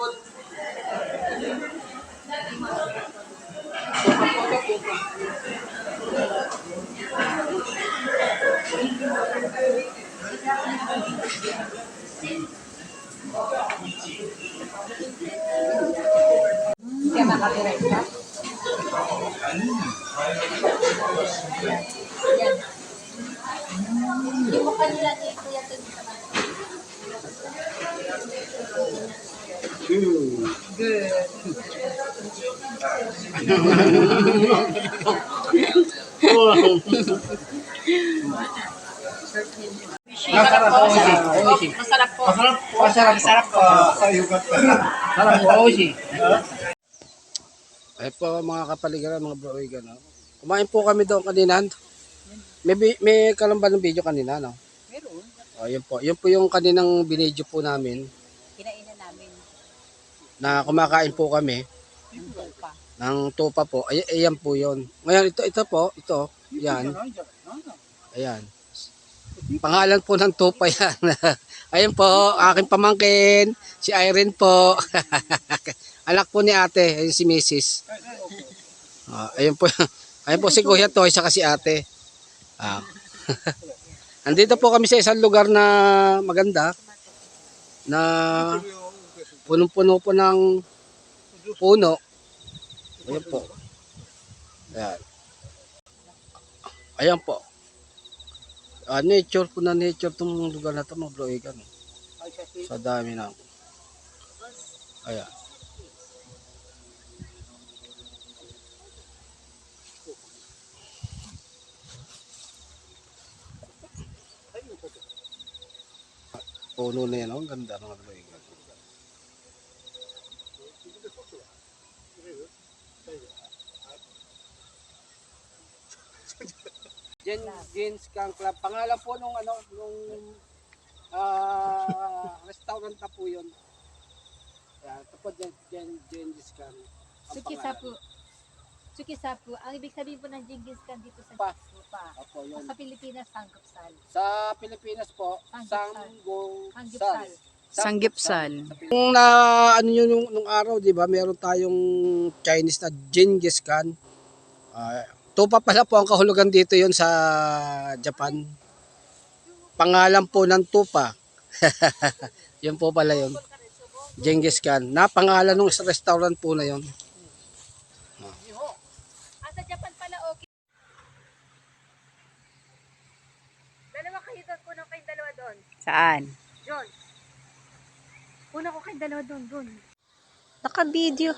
Yung mukha nila dito, yung Masarap po. Masarap po. Masarap, masarap po. Sarap po, Oshi. Ay po mga kapaligiran, mga broigan. No? Kumain po kami doon kanina. May, may kalamban ng video kanina, no? Meron. O, yun po. Yun po yung kaninang binidyo po namin. Na kumakain po kami ng tupa po. Ay, ayan po yun. Ngayon, ito, ito po, ito, yan. Ayan. Pangalan po ng tupa yan. Ayan po, aking pamangkin, si Irene po. Anak po ni ate, ayun si Mrs. Ah, ayun po, ayun po si Kuya Toy, saka si ate. Ah. Andito po kami sa isang lugar na maganda na punong-puno po ng puno. Ayan po. Ayan. Ayan po. Ah, nature po na nature tong lugar na to mga bro ikan. Sa dami na. Ayan. Puno na yan, oh. ang ganda mga bro Gen Jeans Can Club. Pangalan po nung ano, nung ah restaurant na po yun. Yan, ito po Gen, Gen, Gengis Khan. Ang Sukisapu. pangalan. Sukisapu. Ang ibig sabihin po ng Genghis Khan dito sa Pa. Lupa. Opo, yun. Sa Pilipinas, Sanggupsal. Sa Pilipinas po, Sanggupsal. Sanggupsal. Sanggupsal. Sanggipsal. Kung na ano yun nung, nung araw, 'di ba? Meron tayong Chinese na Genghis Khan. Ah, tupa pala po ang kahulugan dito 'yon sa Japan. Pangalan po ng tupa. yun po pala 'yon. Genghis Khan. Napangalan ng restaurant po na 'yon. Ah, sa Japan pala, okay. Dalawa kayo doon. Puno kayong dalawa doon. Saan? John. Puno ko kayong dalawa doon. Doon. Naka-video.